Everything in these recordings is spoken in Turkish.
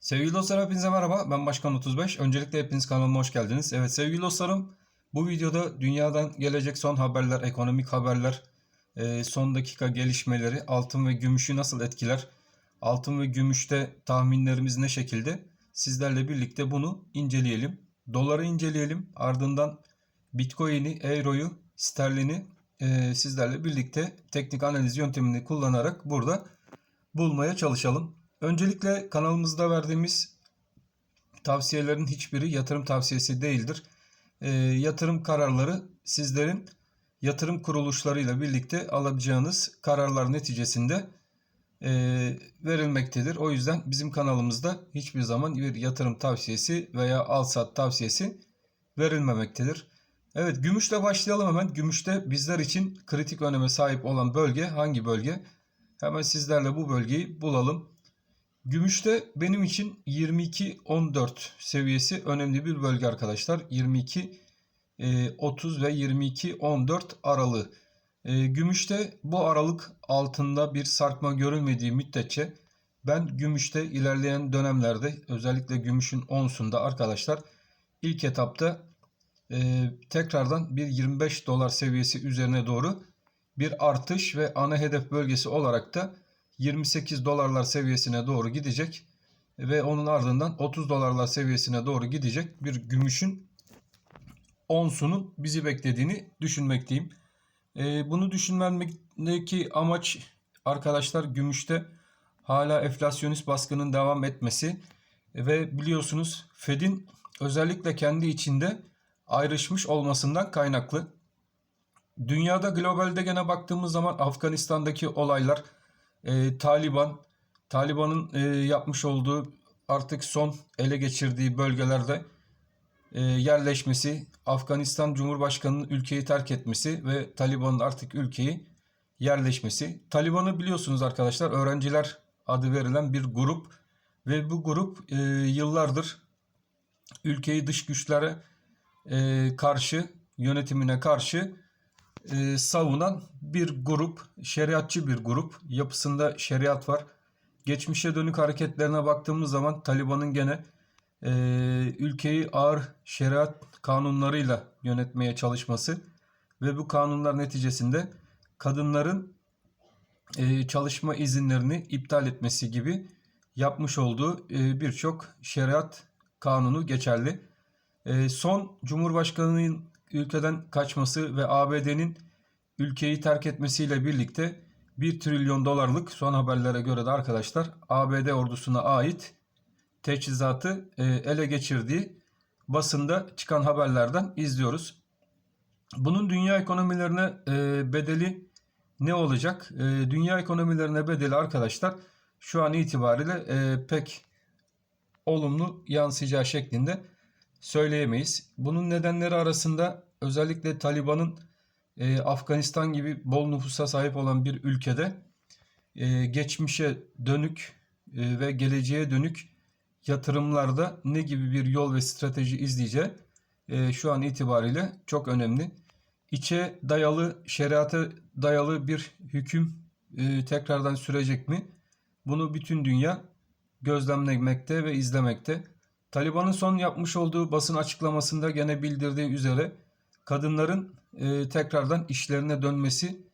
Sevgili dostlar hepinize merhaba. Ben Başkan 35. Öncelikle hepiniz kanalıma hoş geldiniz. Evet sevgili dostlarım bu videoda dünyadan gelecek son haberler, ekonomik haberler, e, son dakika gelişmeleri, altın ve gümüşü nasıl etkiler, altın ve gümüşte tahminlerimiz ne şekilde sizlerle birlikte bunu inceleyelim. Doları inceleyelim. Ardından Bitcoin'i, Euro'yu, sterlini e, sizlerle birlikte teknik analiz yöntemini kullanarak burada bulmaya çalışalım. Öncelikle kanalımızda verdiğimiz tavsiyelerin hiçbiri yatırım tavsiyesi değildir. E, yatırım kararları sizlerin yatırım kuruluşlarıyla birlikte alabileceğiniz kararlar neticesinde e, verilmektedir. O yüzden bizim kanalımızda hiçbir zaman bir yatırım tavsiyesi veya al sat tavsiyesi verilmemektedir. Evet gümüşle başlayalım hemen. Gümüşte bizler için kritik öneme sahip olan bölge hangi bölge? Hemen sizlerle bu bölgeyi bulalım. Gümüşte benim için 22-14 seviyesi önemli bir bölge arkadaşlar. 22 e, 30 ve 22-14 aralığı. E, gümüşte bu aralık altında bir sarkma görülmediği müddetçe ben gümüşte ilerleyen dönemlerde özellikle gümüşün onsunda arkadaşlar ilk etapta e, tekrardan bir 25 dolar seviyesi üzerine doğru bir artış ve ana hedef bölgesi olarak da 28 dolarlar seviyesine doğru gidecek ve onun ardından 30 dolarlar seviyesine doğru gidecek bir gümüşün onsunun bizi beklediğini düşünmekteyim. E, bunu düşünmemdeki amaç arkadaşlar gümüşte hala enflasyonist baskının devam etmesi ve biliyorsunuz Fed'in özellikle kendi içinde ayrışmış olmasından kaynaklı. Dünyada globalde gene baktığımız zaman Afganistan'daki olaylar, e, Taliban, Taliban'ın e, yapmış olduğu artık son ele geçirdiği bölgelerde e, yerleşmesi, Afganistan Cumhurbaşkanı'nın ülkeyi terk etmesi ve Taliban'ın artık ülkeyi yerleşmesi. Taliban'ı biliyorsunuz arkadaşlar öğrenciler adı verilen bir grup ve bu grup e, yıllardır ülkeyi dış güçlere e, karşı yönetimine karşı e, savunan bir grup, şeriatçı bir grup. Yapısında şeriat var. Geçmişe dönük hareketlerine baktığımız zaman Taliban'ın gene e, ülkeyi ağır şeriat kanunlarıyla yönetmeye çalışması ve bu kanunlar neticesinde kadınların e, çalışma izinlerini iptal etmesi gibi yapmış olduğu e, birçok şeriat kanunu geçerli. E, son Cumhurbaşkanı'nın ülkeden kaçması ve ABD'nin ülkeyi terk etmesiyle birlikte 1 trilyon dolarlık son haberlere göre de arkadaşlar ABD ordusuna ait teçhizatı e, ele geçirdiği basında çıkan haberlerden izliyoruz. Bunun dünya ekonomilerine e, bedeli ne olacak? E, dünya ekonomilerine bedeli arkadaşlar şu an itibariyle pek olumlu yansıyacağı şeklinde söyleyemeyiz. Bunun nedenleri arasında özellikle Taliban'ın e, Afganistan gibi bol nüfusa sahip olan bir ülkede e, geçmişe dönük e, ve geleceğe dönük yatırımlarda ne gibi bir yol ve strateji izleyeceği e, şu an itibariyle çok önemli. İçe dayalı, şeriata dayalı bir hüküm e, tekrardan sürecek mi? Bunu bütün dünya gözlemlemekte ve izlemekte. Taliban'ın son yapmış olduğu basın açıklamasında gene bildirdiği üzere kadınların e, tekrardan işlerine dönmesi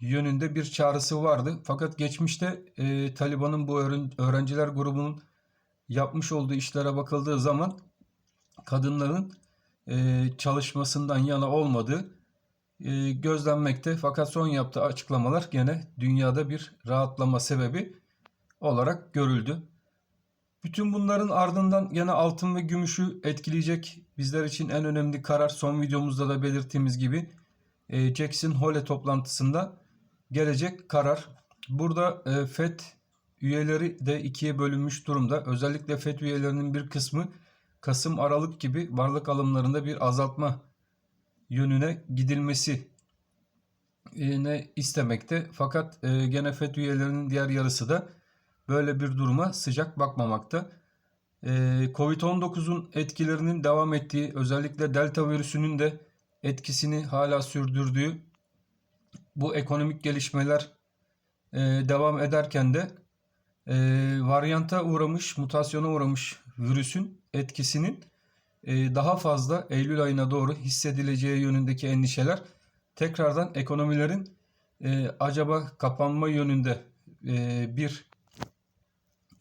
yönünde bir çağrısı vardı. Fakat geçmişte e, Taliban'ın bu öğrenciler grubunun yapmış olduğu işlere bakıldığı zaman kadınların e, çalışmasından yana olmadığı e, gözlenmekte. Fakat son yaptığı açıklamalar gene dünyada bir rahatlama sebebi olarak görüldü. Bütün bunların ardından yine altın ve gümüşü etkileyecek bizler için en önemli karar son videomuzda da belirttiğimiz gibi e, Jackson Hole toplantısında gelecek karar. Burada e, FED üyeleri de ikiye bölünmüş durumda. Özellikle FED üyelerinin bir kısmı Kasım Aralık gibi varlık alımlarında bir azaltma yönüne gidilmesi e, ne istemekte. Fakat gene FED üyelerinin diğer yarısı da böyle bir duruma sıcak bakmamakta. Ee, Covid-19'un etkilerinin devam ettiği, özellikle Delta virüsünün de etkisini hala sürdürdüğü bu ekonomik gelişmeler e, devam ederken de e, varyanta uğramış, mutasyona uğramış virüsün etkisinin e, daha fazla Eylül ayına doğru hissedileceği yönündeki endişeler tekrardan ekonomilerin acaba kapanma yönünde bir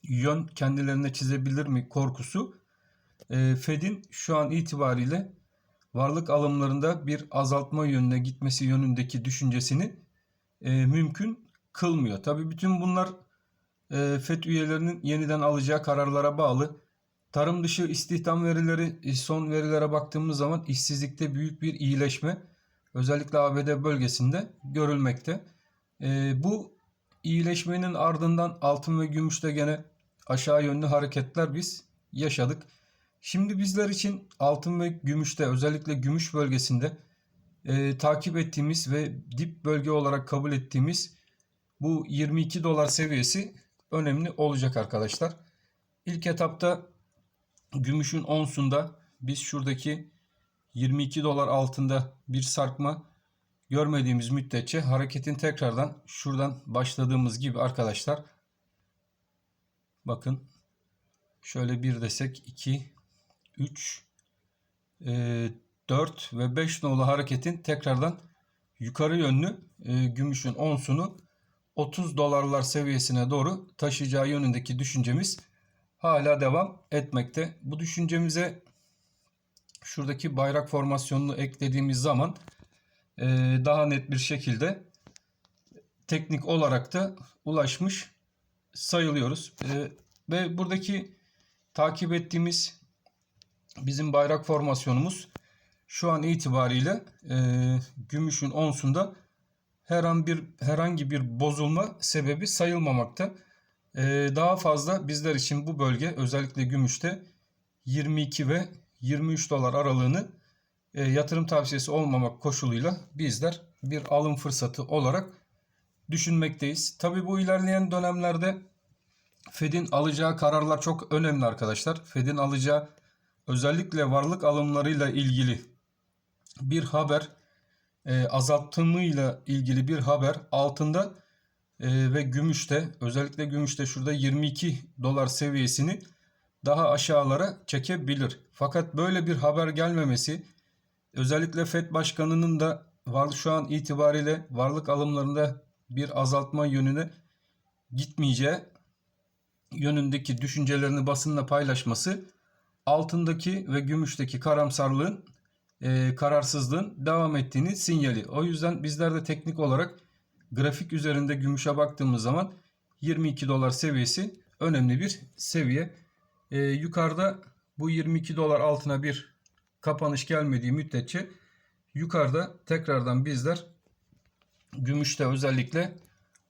yön kendilerine çizebilir mi korkusu e, Fed'in şu an itibariyle varlık alımlarında bir azaltma yönüne gitmesi yönündeki düşüncesini e, mümkün kılmıyor. Tabii bütün bunlar e, FED üyelerinin yeniden alacağı kararlara bağlı. Tarım dışı istihdam verileri e, son verilere baktığımız zaman işsizlikte büyük bir iyileşme özellikle ABD bölgesinde görülmekte. E, bu iyileşmenin ardından altın ve gümüşte gene aşağı yönlü hareketler biz yaşadık. Şimdi bizler için altın ve gümüşte özellikle gümüş bölgesinde e, takip ettiğimiz ve dip bölge olarak kabul ettiğimiz bu 22 dolar seviyesi önemli olacak arkadaşlar. İlk etapta gümüşün onsunda biz şuradaki 22 dolar altında bir sarkma görmediğimiz müddetçe hareketin tekrardan şuradan başladığımız gibi arkadaşlar bakın şöyle bir desek 2 3 e, 4 ve 5 nolu hareketin tekrardan yukarı yönlü e, gümüşün onsunu 30 dolarlar seviyesine doğru taşıyacağı yönündeki düşüncemiz hala devam etmekte. Bu düşüncemize şuradaki bayrak formasyonunu eklediğimiz zaman e, daha net bir şekilde teknik olarak da ulaşmış sayılıyoruz. E, ve buradaki takip ettiğimiz bizim bayrak formasyonumuz şu an itibariyle e, gümüşün onsunda her an bir herhangi bir bozulma sebebi sayılmamakta. E, daha fazla bizler için bu bölge özellikle gümüşte 22 ve 23 dolar aralığını e, yatırım tavsiyesi olmamak koşuluyla bizler bir alım fırsatı olarak düşünmekteyiz. Tabi bu ilerleyen dönemlerde Fed'in alacağı kararlar çok önemli arkadaşlar. Fed'in alacağı özellikle varlık alımlarıyla ilgili bir haber e, azaltımıyla ilgili bir haber altında e, ve gümüşte özellikle gümüşte şurada 22 dolar seviyesini daha aşağılara çekebilir. Fakat böyle bir haber gelmemesi özellikle FED başkanının da var şu an itibariyle varlık alımlarında bir azaltma yönüne gitmeyeceği yönündeki düşüncelerini basınla paylaşması altındaki ve gümüşteki karamsarlığın e, kararsızlığın devam ettiğini sinyali. O yüzden bizler de teknik olarak grafik üzerinde gümüşe baktığımız zaman 22 dolar seviyesi önemli bir seviye. E, yukarıda bu 22 dolar altına bir kapanış gelmediği müddetçe yukarıda tekrardan bizler gümüşte özellikle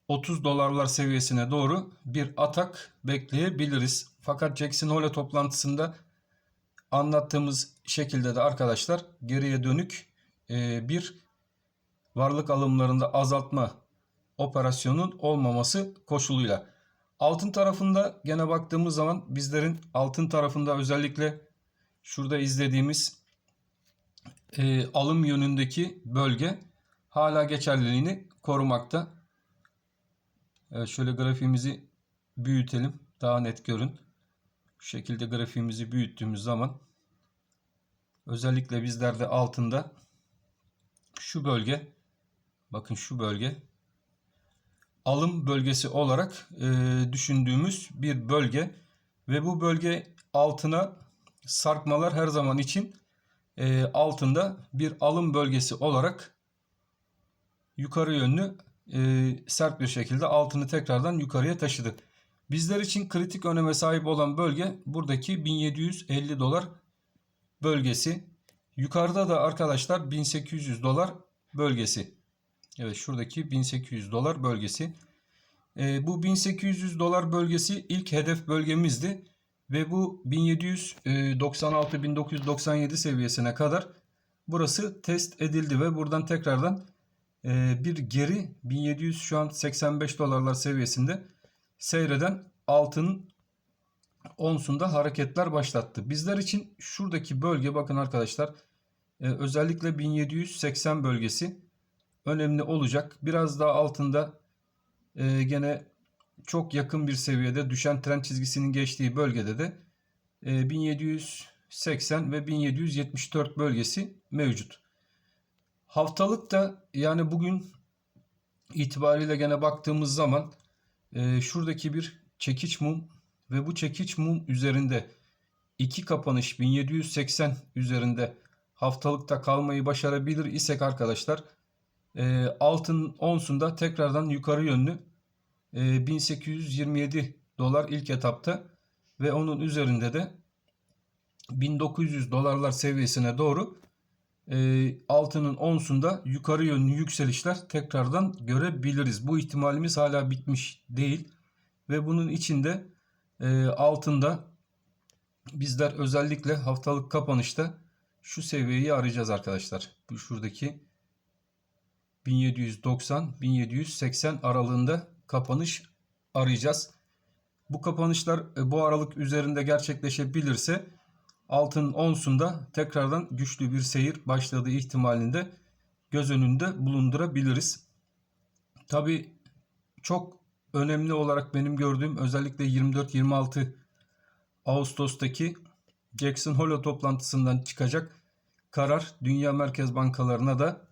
30 dolarlar seviyesine doğru bir atak bekleyebiliriz. Fakat Jackson Hole toplantısında anlattığımız şekilde de arkadaşlar geriye dönük e, bir varlık alımlarında azaltma operasyonun olmaması koşuluyla. Altın tarafında gene baktığımız zaman bizlerin altın tarafında özellikle şurada izlediğimiz e, alım yönündeki bölge hala geçerliliğini korumakta. Evet, şöyle grafiğimizi büyütelim. Daha net görün. Şu şekilde grafiğimizi büyüttüğümüz zaman özellikle bizlerde altında şu bölge bakın şu bölge alım bölgesi olarak e, düşündüğümüz bir bölge ve bu bölge altına sarkmalar her zaman için e, altında bir alım bölgesi olarak yukarı yönlü e, sert bir şekilde altını tekrardan yukarıya taşıdı. Bizler için kritik öneme sahip olan bölge buradaki 1750 dolar bölgesi. Yukarıda da arkadaşlar 1800 dolar bölgesi. Evet şuradaki 1800 dolar bölgesi. E, bu 1800 dolar bölgesi ilk hedef bölgemizdi. Ve bu 1796-1997 seviyesine kadar burası test edildi ve buradan tekrardan bir geri 1700 şu an 85 dolarlar seviyesinde seyreden altın onsunda hareketler başlattı. Bizler için şuradaki bölge bakın arkadaşlar e, özellikle 1780 bölgesi önemli olacak. Biraz daha altında e, gene çok yakın bir seviyede düşen trend çizgisinin geçtiği bölgede de e, 1780 ve 1774 bölgesi mevcut. Haftalık da yani bugün itibariyle gene baktığımız zaman e, şuradaki bir çekiç mum ve bu çekiç mum üzerinde iki kapanış 1780 üzerinde haftalıkta kalmayı başarabilir isek arkadaşlar e, altın onsunda tekrardan yukarı yönlü e, 1827 dolar ilk etapta ve onun üzerinde de 1900 dolarlar seviyesine doğru altının onsunda yukarı yönlü yükselişler tekrardan görebiliriz. Bu ihtimalimiz hala bitmiş değil ve bunun içinde e, altında bizler özellikle haftalık kapanışta şu seviyeyi arayacağız arkadaşlar. Şuradaki 1790-1780 aralığında kapanış arayacağız. Bu kapanışlar e, bu aralık üzerinde gerçekleşebilirse altın onsunda tekrardan güçlü bir seyir başladığı ihtimalinde göz önünde bulundurabiliriz. Tabi çok önemli olarak benim gördüğüm özellikle 24-26 Ağustos'taki Jackson Hole toplantısından çıkacak karar dünya merkez bankalarına da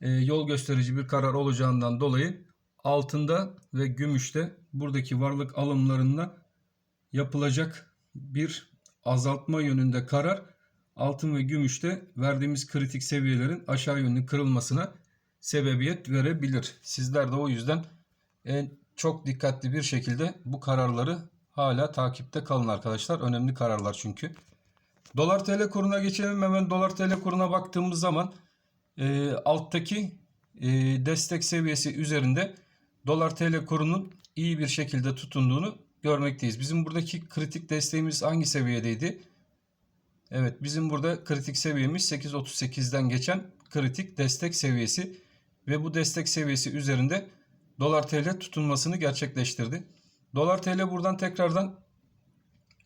e, yol gösterici bir karar olacağından dolayı altında ve gümüşte buradaki varlık alımlarına yapılacak bir azaltma yönünde karar altın ve gümüşte verdiğimiz kritik seviyelerin aşağı yönlü kırılmasına sebebiyet verebilir. Sizler de o yüzden en çok dikkatli bir şekilde bu kararları hala takipte kalın arkadaşlar. Önemli kararlar çünkü. Dolar TL kuruna geçelim. Hemen dolar TL kuruna baktığımız zaman e, alttaki e, destek seviyesi üzerinde dolar TL kurunun iyi bir şekilde tutunduğunu görmekteyiz. Bizim buradaki kritik desteğimiz hangi seviyedeydi? Evet bizim burada kritik seviyemiz 8.38'den geçen kritik destek seviyesi ve bu destek seviyesi üzerinde dolar TL tutunmasını gerçekleştirdi. Dolar TL buradan tekrardan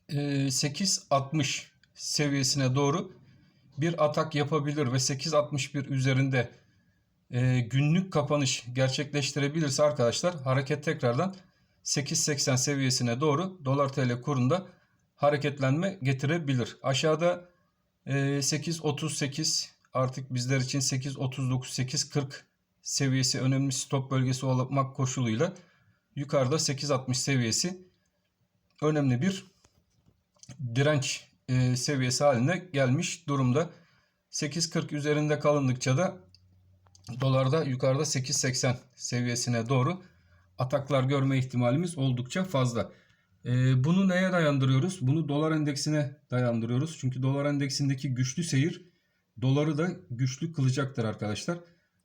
e, 8.60 seviyesine doğru bir atak yapabilir ve 8.61 üzerinde e, günlük kapanış gerçekleştirebilirse arkadaşlar hareket tekrardan 8.80 seviyesine doğru dolar TL kurunda hareketlenme getirebilir. Aşağıda e, 8.38 artık bizler için 8.39 8.40 seviyesi önemli stop bölgesi olmak koşuluyla yukarıda 8.60 seviyesi önemli bir direnç e, seviyesi haline gelmiş durumda. 8.40 üzerinde kalındıkça da dolarda yukarıda 8.80 seviyesine doğru ataklar görme ihtimalimiz oldukça fazla. E, bunu neye dayandırıyoruz? Bunu dolar endeksine dayandırıyoruz. Çünkü dolar endeksindeki güçlü seyir doları da güçlü kılacaktır arkadaşlar.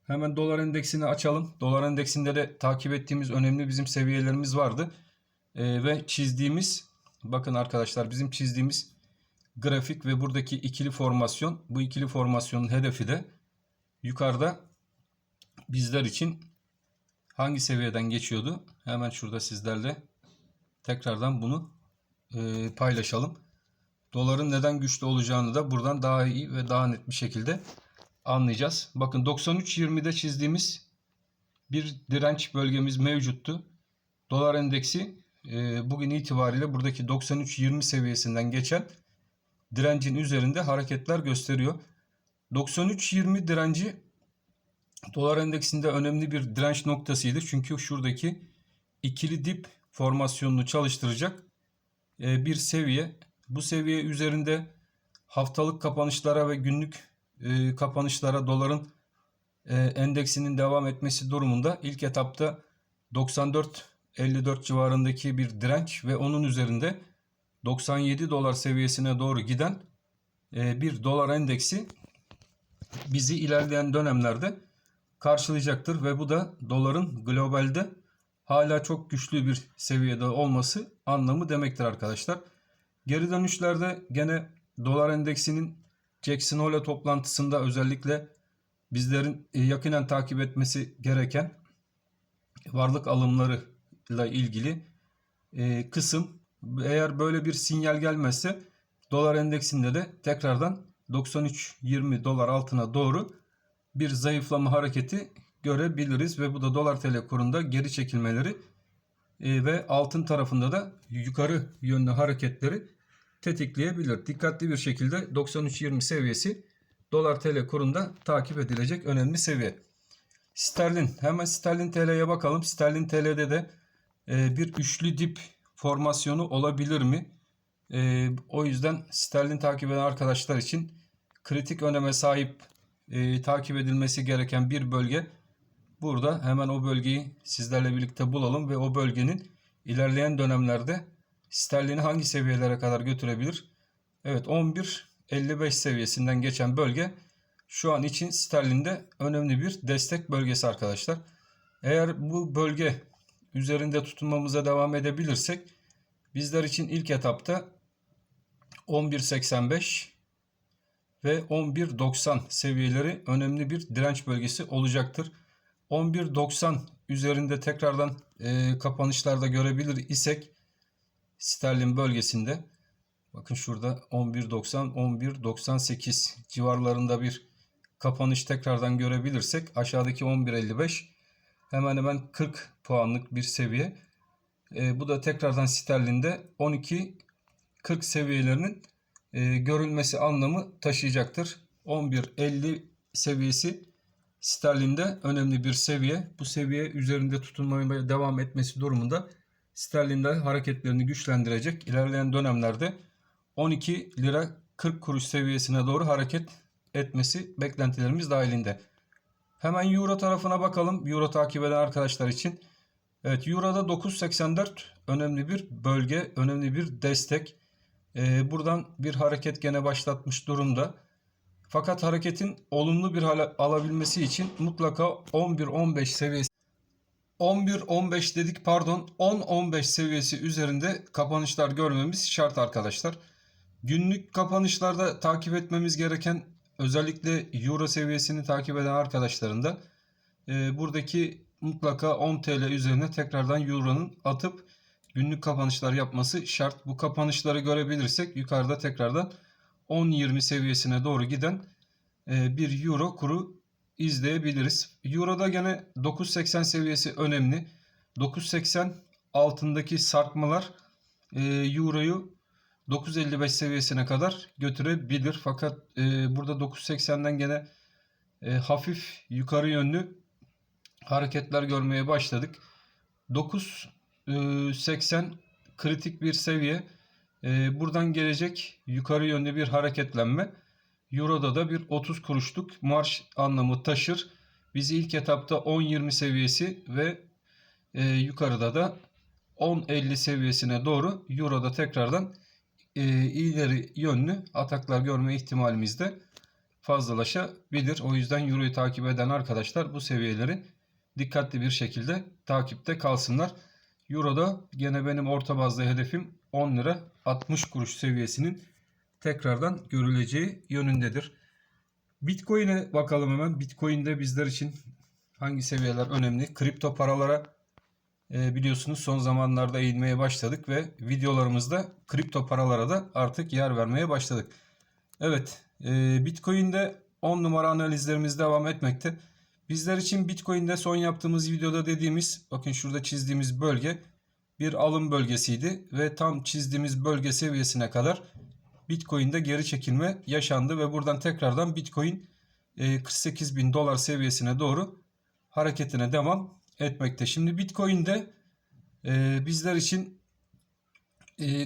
Hemen dolar endeksini açalım. Dolar endeksinde de takip ettiğimiz önemli bizim seviyelerimiz vardı. E, ve çizdiğimiz bakın arkadaşlar bizim çizdiğimiz grafik ve buradaki ikili formasyon bu ikili formasyonun hedefi de yukarıda bizler için hangi seviyeden geçiyordu? Hemen şurada sizlerle tekrardan bunu e, paylaşalım. Doların neden güçlü olacağını da buradan daha iyi ve daha net bir şekilde anlayacağız. Bakın 93.20'de çizdiğimiz bir direnç bölgemiz mevcuttu. Dolar endeksi e, bugün itibariyle buradaki 93.20 seviyesinden geçen direncin üzerinde hareketler gösteriyor. 93.20 direnci dolar endeksinde önemli bir direnç noktasıydı. Çünkü şuradaki ikili dip formasyonunu çalıştıracak e, bir seviye. Bu seviye üzerinde haftalık kapanışlara ve günlük e, kapanışlara doların e, endeksinin devam etmesi durumunda ilk etapta 94-54 civarındaki bir direnç ve onun üzerinde 97 dolar seviyesine doğru giden bir dolar endeksi bizi ilerleyen dönemlerde karşılayacaktır ve bu da doların globalde hala çok güçlü bir seviyede olması anlamı demektir arkadaşlar. Geri dönüşlerde gene dolar endeksinin Jackson Hole toplantısında özellikle bizlerin e, yakinen takip etmesi gereken varlık alımlarıyla ilgili e, kısım eğer böyle bir sinyal gelmezse dolar endeksinde de tekrardan 93.20 dolar altına doğru bir zayıflama hareketi görebiliriz ve bu da dolar tl kurunda geri çekilmeleri e, ve altın tarafında da yukarı yönlü hareketleri tetikleyebilir. Dikkatli bir şekilde 93.20 seviyesi dolar TL kurunda takip edilecek önemli seviye. Sterlin hemen sterlin TL'ye bakalım. Sterlin TL'de de e, bir üçlü dip formasyonu olabilir mi? E, o yüzden sterlin takip eden arkadaşlar için kritik öneme sahip e, takip edilmesi gereken bir bölge. Burada hemen o bölgeyi sizlerle birlikte bulalım ve o bölgenin ilerleyen dönemlerde sterlini hangi seviyelere kadar götürebilir? Evet 11.55 seviyesinden geçen bölge şu an için sterlinde önemli bir destek bölgesi arkadaşlar. Eğer bu bölge üzerinde tutunmamıza devam edebilirsek bizler için ilk etapta 11.85 ve 11.90 seviyeleri önemli bir direnç bölgesi olacaktır. 11.90 üzerinde tekrardan e, kapanışlarda görebilir isek sterlin bölgesinde bakın şurada 11.90 11.98 civarlarında bir kapanış tekrardan görebilirsek aşağıdaki 11.55 hemen hemen 40 puanlık bir seviye. E, bu da tekrardan sterlinde 12.40 seviyelerinin e, görülmesi anlamı taşıyacaktır. 11.50 seviyesi sterlinde önemli bir seviye. Bu seviye üzerinde tutunmaya devam etmesi durumunda sterlinde hareketlerini güçlendirecek. İlerleyen dönemlerde 12 lira 40 kuruş seviyesine doğru hareket etmesi beklentilerimiz dahilinde. Hemen Euro tarafına bakalım. Euro takip eden arkadaşlar için. Evet Euro'da 9.84 önemli bir bölge, önemli bir destek. Ee, buradan bir hareket gene başlatmış durumda. Fakat hareketin olumlu bir hale alabilmesi için mutlaka 11-15 seviyesi 11-15 dedik pardon 10-15 seviyesi üzerinde kapanışlar görmemiz şart arkadaşlar. Günlük kapanışlarda takip etmemiz gereken özellikle Euro seviyesini takip eden arkadaşların da e, buradaki mutlaka 10 TL üzerine tekrardan Euro'nun atıp günlük kapanışlar yapması şart. Bu kapanışları görebilirsek yukarıda tekrardan 10-20 seviyesine doğru giden e, bir Euro kuru izleyebiliriz. Euro'da gene 9.80 seviyesi önemli. 9.80 altındaki sarkmalar e, Euro'yu 9.55 seviyesine kadar götürebilir. Fakat e, burada 9.80'den gene hafif yukarı yönlü hareketler görmeye başladık. 9.80 kritik bir seviye. E, buradan gelecek yukarı yönlü bir hareketlenme. Euro'da da bir 30 kuruşluk marş anlamı taşır. Bizi ilk etapta 10.20 seviyesi ve e, yukarıda da 10.50 seviyesine doğru Euro'da tekrardan e, ileri yönlü ataklar görme ihtimalimiz de fazlalaşabilir. O yüzden Euro'yu takip eden arkadaşlar bu seviyeleri dikkatli bir şekilde takipte kalsınlar. Euro'da gene benim orta bazda hedefim 10 lira 60 kuruş seviyesinin tekrardan görüleceği yönündedir. Bitcoin'e bakalım hemen. Bitcoin'de bizler için hangi seviyeler önemli? Kripto paralara e, biliyorsunuz son zamanlarda eğilmeye başladık ve videolarımızda kripto paralara da artık yer vermeye başladık. Evet e, Bitcoin'de 10 numara analizlerimiz devam etmekte. Bizler için Bitcoin'de son yaptığımız videoda dediğimiz bakın şurada çizdiğimiz bölge bir alım bölgesiydi ve tam çizdiğimiz bölge seviyesine kadar Bitcoin'de geri çekilme yaşandı ve buradan tekrardan Bitcoin 48 e, bin dolar seviyesine doğru hareketine devam etmekte. Şimdi Bitcoin'de e, bizler için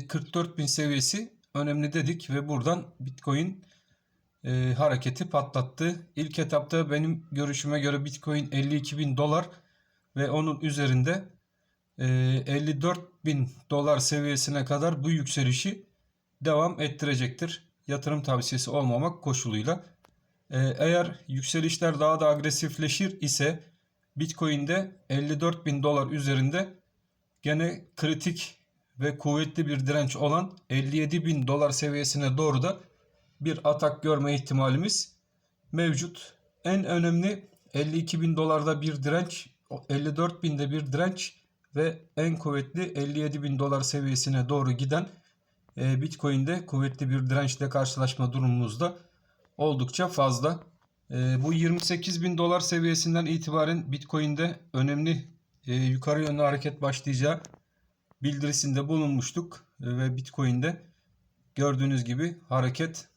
44 bin seviyesi önemli dedik ve buradan Bitcoin e, hareketi patlattı. İlk etapta benim görüşüme göre Bitcoin 52 bin dolar ve onun üzerinde e, 54 bin dolar seviyesine kadar bu yükselişi devam ettirecektir. Yatırım tavsiyesi olmamak koşuluyla. E, eğer yükselişler daha da agresifleşir ise Bitcoin'de 54 bin dolar üzerinde gene kritik ve kuvvetli bir direnç olan 57 bin dolar seviyesine doğru da bir atak görme ihtimalimiz mevcut. En önemli 52 bin dolarda bir direnç, 54 binde bir direnç ve en kuvvetli 57 bin dolar seviyesine doğru giden e, Bitcoin'de kuvvetli bir dirençle karşılaşma durumumuzda oldukça fazla. E, bu 28 bin dolar seviyesinden itibaren Bitcoin'de önemli e, yukarı yönlü hareket başlayacağı bildirisinde bulunmuştuk E, ve Bitcoin'de gördüğünüz gibi hareket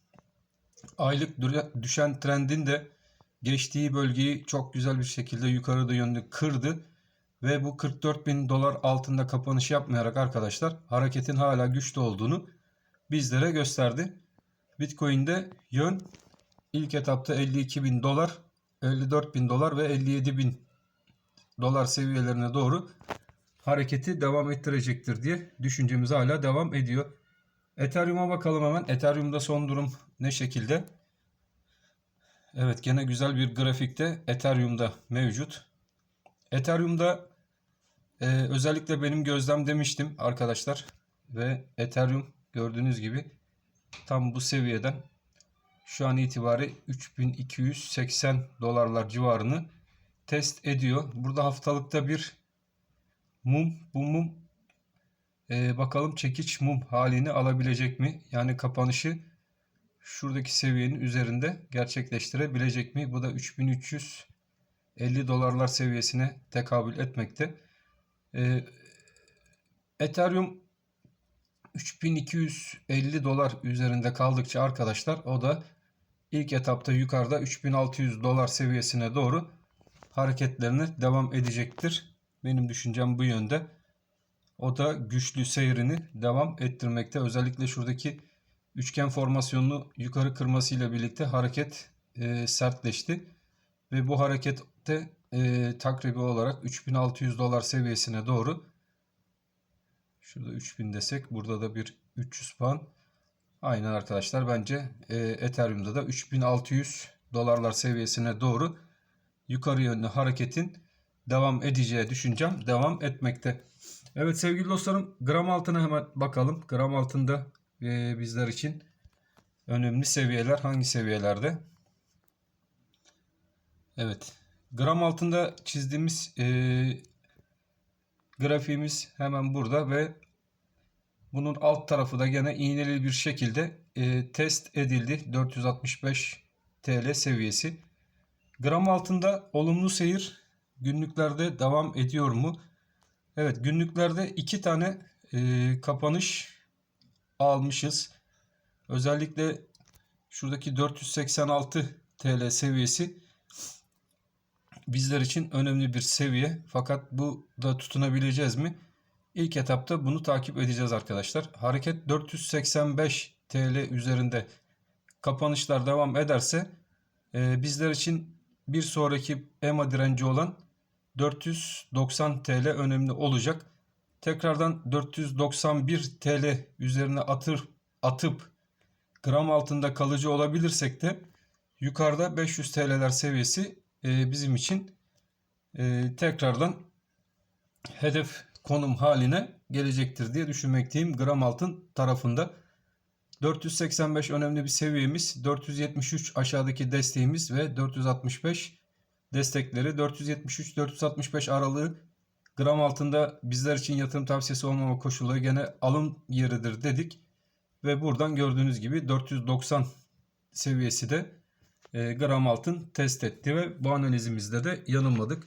aylık dü- düşen trendin de geçtiği bölgeyi çok güzel bir şekilde yukarıda yönlü kırdı ve bu 44 bin dolar altında kapanış yapmayarak arkadaşlar hareketin hala güçlü olduğunu bizlere gösterdi. Bitcoin'de yön ilk etapta 52 bin dolar, 54 bin dolar ve 57 bin dolar seviyelerine doğru hareketi devam ettirecektir diye düşüncemiz hala devam ediyor. Ethereum'a bakalım hemen. Ethereum'da son durum ne şekilde? Evet gene güzel bir grafikte Ethereum'da mevcut. Ethereum'da e, özellikle benim gözlem demiştim arkadaşlar. Ve Ethereum gördüğünüz gibi tam bu seviyeden şu an itibari 3280 dolarlar civarını test ediyor. Burada haftalıkta bir mum bu mum e, bakalım çekiç mum halini alabilecek mi? Yani kapanışı şuradaki seviyenin üzerinde gerçekleştirebilecek mi? Bu da 3350 dolarlar seviyesine tekabül etmekte. E, Ethereum 3250 dolar üzerinde kaldıkça arkadaşlar o da ilk etapta yukarıda 3600 dolar seviyesine doğru hareketlerine devam edecektir. Benim düşüncem bu yönde. O da güçlü seyrini devam ettirmekte. Özellikle şuradaki üçgen formasyonunu yukarı kırmasıyla birlikte hareket e, sertleşti. Ve bu harekette e, takribi olarak 3600 dolar seviyesine doğru şurada 3000 desek burada da bir 300 puan. Aynen arkadaşlar bence e, Ethereum'da da 3600 dolarlar seviyesine doğru yukarı yönlü hareketin devam edeceği düşüncem devam etmekte. Evet sevgili dostlarım gram altına hemen bakalım. Gram altında e, bizler için önemli seviyeler hangi seviyelerde? Evet gram altında çizdiğimiz e, grafiğimiz hemen burada ve bunun alt tarafı da gene iğneli bir şekilde e, test edildi. 465 TL seviyesi. Gram altında olumlu seyir günlüklerde devam ediyor mu? Evet günlüklerde iki tane e, kapanış almışız. Özellikle şuradaki 486 TL seviyesi bizler için önemli bir seviye. Fakat bu da tutunabileceğiz mi? İlk etapta bunu takip edeceğiz arkadaşlar. Hareket 485 TL üzerinde kapanışlar devam ederse e, bizler için bir sonraki EMA direnci olan 490 TL önemli olacak. Tekrardan 491 TL üzerine atır, atıp gram altında kalıcı olabilirsek de yukarıda 500 TL'ler seviyesi e, bizim için e, tekrardan hedef konum haline gelecektir diye düşünmekteyim. Gram altın tarafında 485 önemli bir seviyemiz, 473 aşağıdaki desteğimiz ve 465 destekleri 473-465 aralığı gram altında bizler için yatırım tavsiyesi olmama koşulları gene alım yeridir dedik. Ve buradan gördüğünüz gibi 490 seviyesi de e, gram altın test etti ve bu analizimizde de yanılmadık.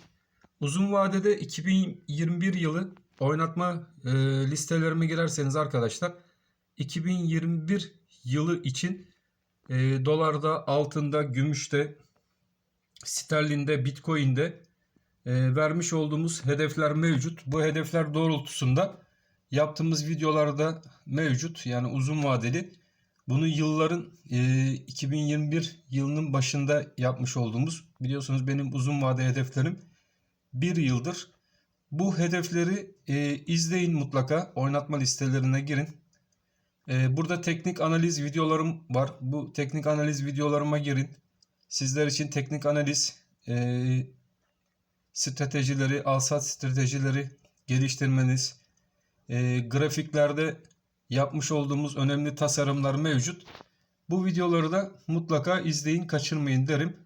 Uzun vadede 2021 yılı oynatma e, listelerime girerseniz arkadaşlar 2021 yılı için e, dolarda, altında, gümüşte, sterlinde, bitcoin'de e, vermiş olduğumuz hedefler mevcut. Bu hedefler doğrultusunda yaptığımız videolarda mevcut. Yani uzun vadeli. Bunu yılların e, 2021 yılının başında yapmış olduğumuz biliyorsunuz benim uzun vade hedeflerim bir yıldır. Bu hedefleri e, izleyin mutlaka. Oynatma listelerine girin. E, burada teknik analiz videolarım var. Bu teknik analiz videolarıma girin. Sizler için teknik analiz e, stratejileri, alsat stratejileri geliştirmeniz, e, grafiklerde yapmış olduğumuz önemli tasarımlar mevcut. Bu videoları da mutlaka izleyin, kaçırmayın derim.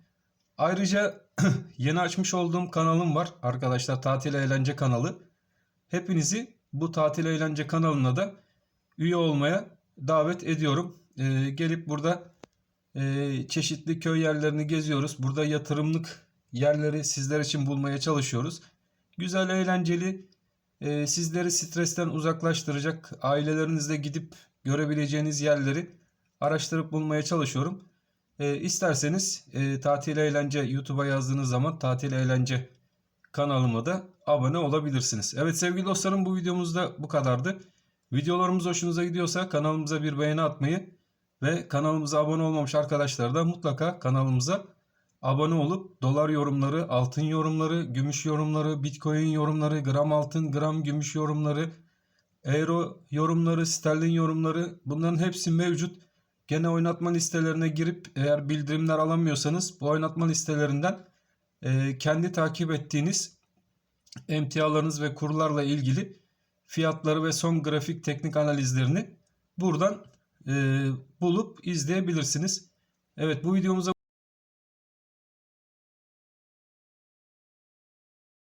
Ayrıca yeni açmış olduğum kanalım var arkadaşlar tatil eğlence kanalı. Hepinizi bu tatil eğlence kanalına da üye olmaya davet ediyorum. Ee, gelip burada e, çeşitli köy yerlerini geziyoruz. Burada yatırımlık yerleri sizler için bulmaya çalışıyoruz. Güzel, eğlenceli e, sizleri stresten uzaklaştıracak, ailelerinizle gidip görebileceğiniz yerleri araştırıp bulmaya çalışıyorum. E, isterseniz e, tatil eğlence YouTube'a yazdığınız zaman tatil eğlence kanalıma da abone olabilirsiniz. Evet sevgili dostlarım bu videomuzda bu kadardı. Videolarımız hoşunuza gidiyorsa kanalımıza bir beğeni atmayı ve kanalımıza abone olmamış arkadaşlar da mutlaka kanalımıza abone olup dolar yorumları, altın yorumları, gümüş yorumları, bitcoin yorumları, gram altın, gram gümüş yorumları, euro yorumları, sterlin yorumları bunların hepsi mevcut. Gene oynatma listelerine girip eğer bildirimler alamıyorsanız bu oynatma listelerinden e, kendi takip ettiğiniz emtialarınız ve kurlarla ilgili fiyatları ve son grafik teknik analizlerini buradan e, bulup izleyebilirsiniz. Evet bu videomuza